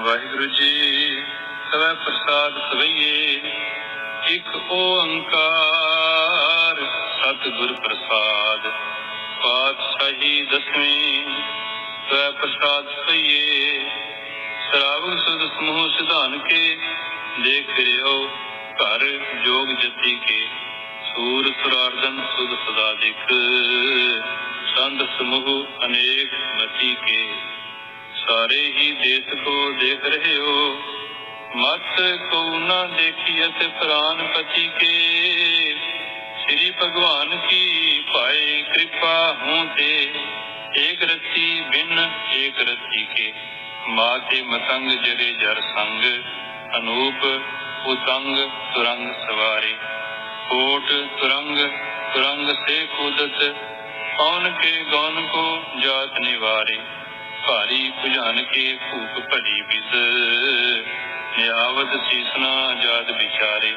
ਵਾਹਿਗੁਰੂ ਜੀ ਸਵੈ ਪ੍ਰਸਾਦ ਸਵਈਏ। ਇਕ ਓੰਕਾਰ, ਸਤਿਗੁਰ ਪ੍ਰਸਾਦ। ਪਾਤਸ਼ਾਹੀ ਦਸਵੀਂ ਸਵੈ ਪ੍ਰਸਾਦ ਸਵਈਏ। ਸਰਾਵਗ ਸੁਧ ਸਮੂਹ ਸਿਧਾਨ ਕੇ, ਦੇਖ ਰਿਓ ਘਰ ਜੋਗ ਜਤੀ ਕੇ। ਸੂਰ ਸੁਰਾਰਦਨ ਸੁਧ ਸਦਾ ਦਿਖ ਸੰਤ ਸਮੂਹ ਅਨੇਕ ਮਤੀ ਕੇ। ਸਾਰੇ ਹੀ ਦੇਸ ਕੋ ਦੇਖ ਰਹੇ ਹੋ। ਮਤ ਕੋ ਨਾ ਦੇਖੀਅਤ ਪ੍ਰਾਨ ਪਤੀ ਕੇ। ਸ੍ਰੀ ਭਗਵਾਨ ਕੀ ਭਾਏ ਕਿਰਪਾ ਹੂੰ ਤੇ ਏਕ ਰਤੀ ਬਿਨ ਏਕ ਰਤੀ ਕੇ। ਮਾਤੇ ਮਤੰਗ ਜਰੇ ਜਰ ਸੰਗ, ਅਨੂਪ ਉਤੰਗ ਤੁਰੰਗ ਸਵਾਰੇ। ਕੋਟ ਤੁਰੰਗ ਤੁਰੰਗ ਸੇ ਕੂਦਤ ਪੌਨ ਕੇ ਗੌਨ ਕੋ ਜਾਤ ਨਿਵਾਰੇ। ਭਾਰੀ ਭੁਜਾਨ ਕੇ ਭੂਪ ਭਲੀ ਵਿਦ। ਨਿਆਵਤ ਸੀਸਨਾ ਜਾਤ ਵਿਚਾਰੇ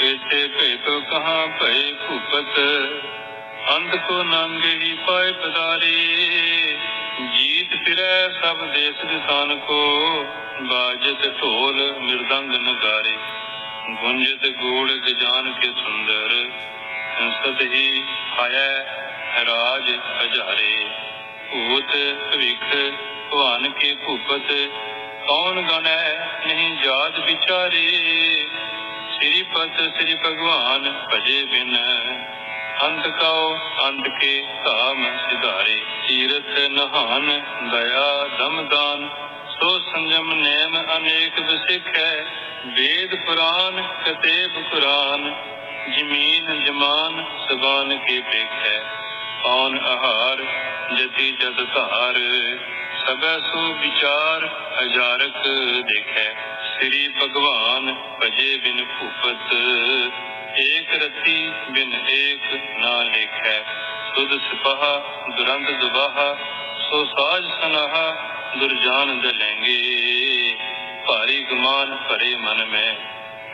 ਇਸੇ ਭੇਤੋ ਕਹਾਂ ਭਏ ਭੂਪਤ। ਅੰਤ ਕੋ ਨੰਗੇ ਹੀ ਪਾਏ ਪਦਾਰੇ, ਜੀਤ ਫਿਰੈ ਸਭ ਦੇਸ ਦਿਸਾਨ ਕੋ, ਬਾਜਤ ਢੋਲ ਮਿਰਦੰਗ ਨਗਾਰੇ। ਗੁੰਜਤ ਗੂੜ ਗਜਾਨ ਕੇ ਸੁੰਦਰ, ਸੰਸਤ ਹੀ ਆਇਆ ਰਾਜ ਹਜ਼ਾਰੇ ਭੂਤ ਭਵਿਖ ਭਵਾਨ ਕੇ ਭੂਪਤ, ਕੌਣ ਗਣੈ ਨਹੀਂ ਜਾਤ ਵਿਚਾਰੇ? ਸ੍ਰੀ ਪਤ ਸ੍ਰੀ ਭਗਵਾਨ ਭਜੇ ਬਿਨ, ਅੰਤ ਕਉ ਅੰਤ ਕੇ ਧਾਮ ਸਿਧਾਰੇ। ਤੀਰਥ ਨਹਾਨ ਦਇਆ ਦਮਦਾਨ ਸੋ ਸੰਜਮ ਨੇਮ ਅਨੇਕ ਵਿਸਿਖੈ। ਵੇਦ ਪੁਰਾਨ ਕਤੇਬ ਕੁਰਾਨ ਜ਼ਮੀਨ ਜਮਾਨ ਸਬਾਨ ਕੇ ਪੇਖੈ ਕੌਣ ਆਹਾਰ ਜਤੀ ਜਦ ਧਾਰ। ਸਭੈ ਸੋ ਵਿਚਾਰ ਹਜ਼ਾਰਕ ਦੇਖੈ। ਸ੍ਰੀ ਭਗਵਾਨ ਭਜੇ ਬਿਨ ਭੂਪਤ, ਏਕ ਰਤੀ ਬਿਨ ਏਕ ਨਾ ਲੇਖੈ। ਸੁਧ ਸਿਪਾਹਾ ਦੁਰੰਤ ਦੁਬਾਹਾ, ਸੋ ਸਾਜ ਸਨਾਹਾ ਦੁਰਜਾਨ ਦਲੈਂਗੇ ਭਾਰੀ ਗੁਮਾਨ ਭਰੇ ਮਨ ਮੈਂ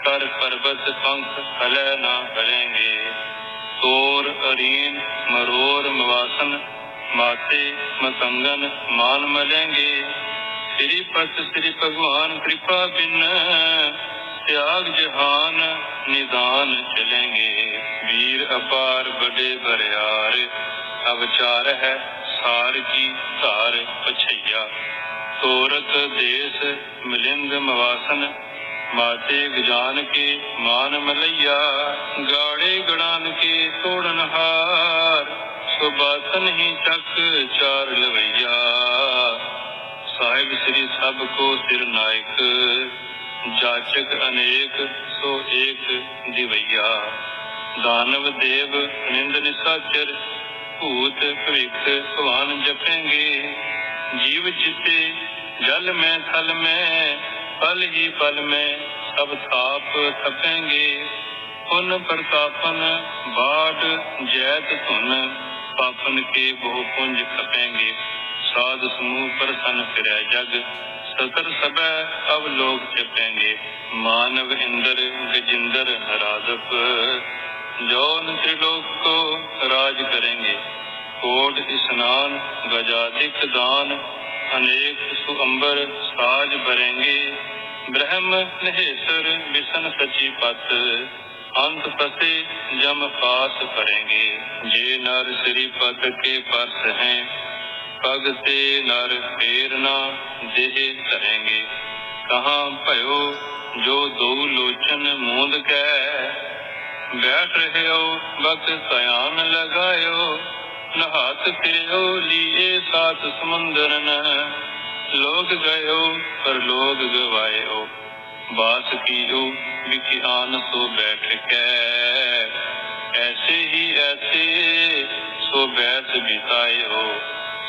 ਕਰ ਪਰਬਤ ਪੰਖ ਹਲੈ ਨਾ ਹਲੈਂਗੇ। ਤੋਰ ਅਰੀਨ ਮਰੋਰ ਮਵਾਸਨ ਮਾਤੇ ਮਤੰਗਨ ਮਾਨ ਮਲੈਂਗੇ। ਸ੍ਰੀ ਪਤ ਸ੍ਰੀ ਭਗਵਾਨ ਕਿਰਪਾ ਬਿਨ ਤਿਆਗ ਜਹਾਨ ਨਿਦਾਨ ਚਲੇਂਗੇ। ਵੀਰ ਅਪਾਰ ਬੜੇ ਬਰਿਆਰ ਅਵਚਾਰ ਹੈ ਸਾਰ ਕੀ ਧਾਰ ਪਛਈਆ। ਤੋਰਤ ਦੇਸ ਮਿਲਿੰਦ ਮਵਾਸਨ, ਮਾਤੇ ਗਜਾਨ ਕੇ ਮਾਨ ਮਲਈਆ। ਗਾੜੇ ਗੜਾਨ ਕੇ ਤੋੜਨਹਾਰ ਹਾਰ ਹੀ ਚੱਕ ਚਾਰ ਲਵਈਆ। ਸਾਹਿਬ ਸ੍ਰੀ ਸਭ ਕੋ ਸਿਰ ਨਾਇਕ, ਜਾਚਕ ਅਨੇਕ, ਸੋ ਏਕ ਦਿਵਈਆ। ਦਾਨਵ ਦੇਵ ਨਿੰਦ ਨਿਸਾਚਰ, ਭੂਤ ਭਵਿਖ ਭਵਾਨ ਜਪੇਂਗੇ। ਜੀਵ ਜਿਤੇ ਜਲ ਮੈਂ ਥਲ ਮੈਂ, ਪਲ ਹੀ ਪਲ ਮੈਂ ਸਭ ਥਾਪ ਥਪੇਂਗੇ। ਪੁਨ ਪ੍ਰਤਾਪਨ, ਬਾਟ ਜੈਤ ਧੁਨ। पापन के बहु पुंज खपेंगे साध समूह पर सन फिर जग सतर सब अब लोग चपेंगे मानव इंद्र गजिंदर राधप जौन त्रिलोक को राज करेंगे कोट स्नान गजाधिक दान अनेक सुअंबर साज भरेंगे ब्रह्म नहेसर बिसन सची पत अंत पसे जम पास करेंगे जे नर श्री पद के परस हैं पग ते नर फेरना देह धरेंगे कहाँ भयो जो दो लोचन मूंद कै बैठ रहे हो वक्त सयान लगायो नहात फिरो लिए सात समुंदर न लोग गयो पर लोग गवायो ਬਾਤ ਕੀਓ ਵਿਗਿਆਨ ਸੋ ਬੈਠ ਕੈ ਐਸੇ ਹੀ ਐਸੇ ਸੋ ਬੈਠ ਬਿਤਾਇਓ।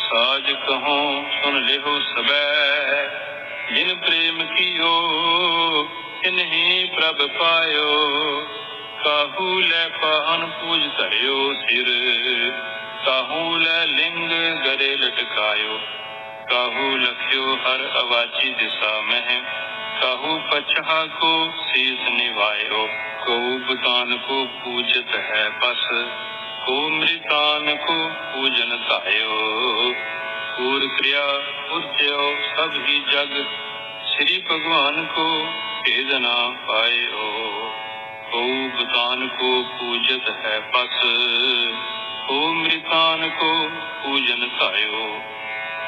ਸਾਜ ਕਹੋ ਸੁਨ ਲਿਹੋ ਸਬੈ। ਜਿਨ ਪ੍ਰੇਮ ਕੀਓ ਤਿਨਹੀ ਪ੍ਰਭ ਪਾਇਓ। ਕਾਹੂ ਲੈ ਪਾਹਨ ਪੂਜ ਧਰਿਓ ਸਿਰ। ਕਾਹੂ ਲੈ ਲਿੰਗ ਗਰੇ ਲਟਕਾਇਓ। ਕਾਹੂ ਲਖਿਓ ਹਰ ਅਵਾਚੀ ਦਿਸਾ ਮਹਿ। ਕਾਹੂ ਪਛਹਾ ਕੋ ਸੀਸ ਨਿਵਾਇਓ ਕੋ ਬਤਾਨ ਕੋ ਪੂਜਤ ਹੈ ਬਸ ਕੋ ਮ੍ਰਿਤਾਨ ਕੋ ਪੂਜਨ ਧਾਇਓ ਪੂਰ ਕਿਰਿਆ ਉਰਤਿਓ ਸਭ ਹੀ ਜਗ श्री भगवान को भेद ना पायो हो भूतान को पूजत है बस हो मृतान को पूजन धायो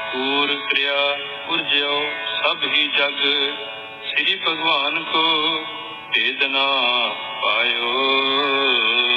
कूर क्रिया उर्जयो सब ही जग ਸ੍ਰੀ ਭਗਵਾਨ ਕੋ ਭੇਦਨਾ ਪਾਇਓ।